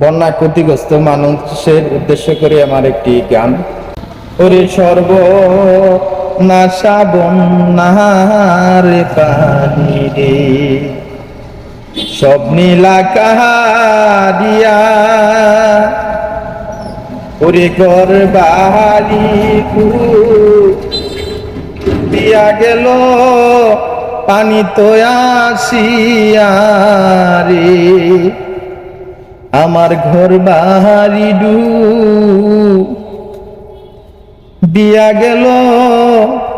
বন্যা ক্ষতিগ্রস্ত মানুষের উদ্দেশ্য করে আমার একটি গান। ওরে সর্ব নাশা বন্যার পানি রে, সব নীলা কাহারিয়া ওরে ঘর বাড়ি দিয়া গেল, পানি তো আসিয়া রে। আমার ঘর বাহারি ডু। দিয়া গেল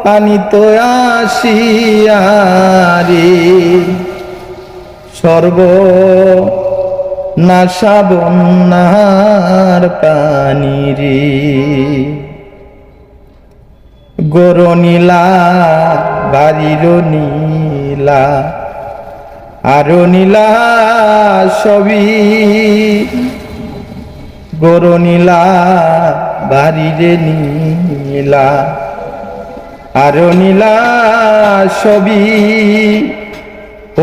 পানি তো আসিয়া রে। সর্ব নাশা বন্যার পানি রে। গরু নীলা বাড়ির নীলা। আরও নীলা সবই গরু নীলা বাড়িরে নীলা। আরও নীলা সবই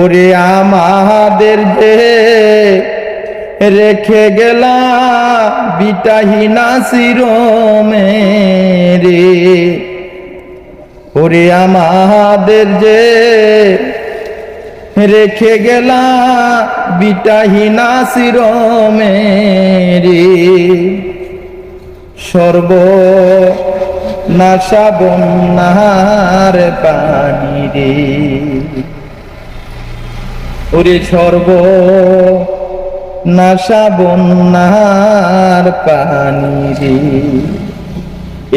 ওরে আমাদের যে রেখে গেলা বিটাহিনা শিরমে রে। ওরে আমাদের যে রেখে গেলা বিটাহিনা শিরমে সর্ব নাশা বন্যার পানি রে। ওরে সর্ব নাশা বন্যার পানি রে।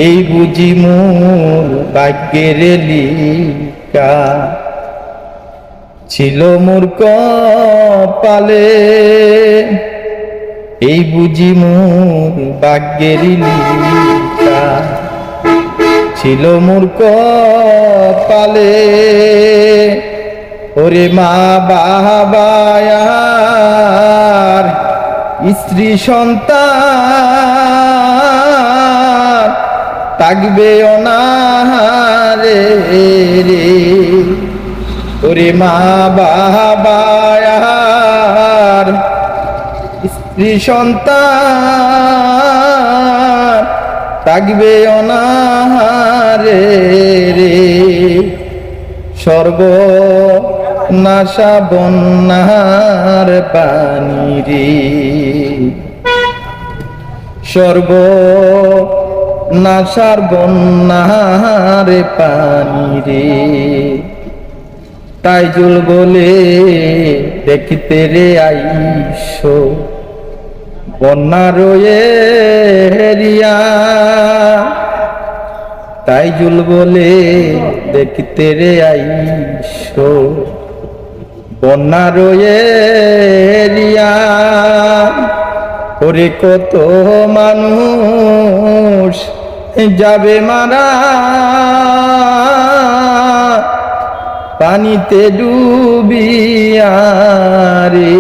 এই বুঝি মোর ভাগ্যের লিকা ছিল মোর পালে এই বুঝি মোর ভাগ্যের লিকা ছিল মোর পালে ওরে মা বাবার স্ত্রী সন্তান থাকবে অনাহারে রে। ওরে মা বাবার স্ত্রী সন্তান থাকবে অনাহারে রে। সর্ব নাশা বন্যার পানি রে। সর্ব নাশার বন্যার পানি রে। তাই জুল বলে দেখতে রে আইসো। বন্যা রয়ে হেরিয়া। তাই জুল বলে দেখতে রে আইসো। বন্যা রয়ে হেরিয়া। ওরে কত মানুষ যাবে মারা। পানিতে ডুবিয়া রে।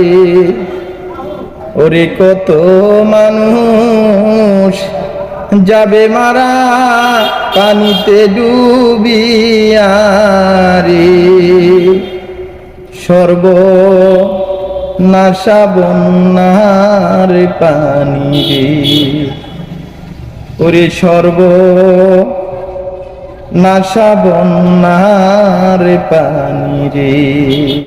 ওরে কত মানুষ যাবে মারা পানিতে ডুবিয়া রে। সর্ব নাশা বন্যার পানি ওরে সর্ব নাশা বন্যার পানি রে।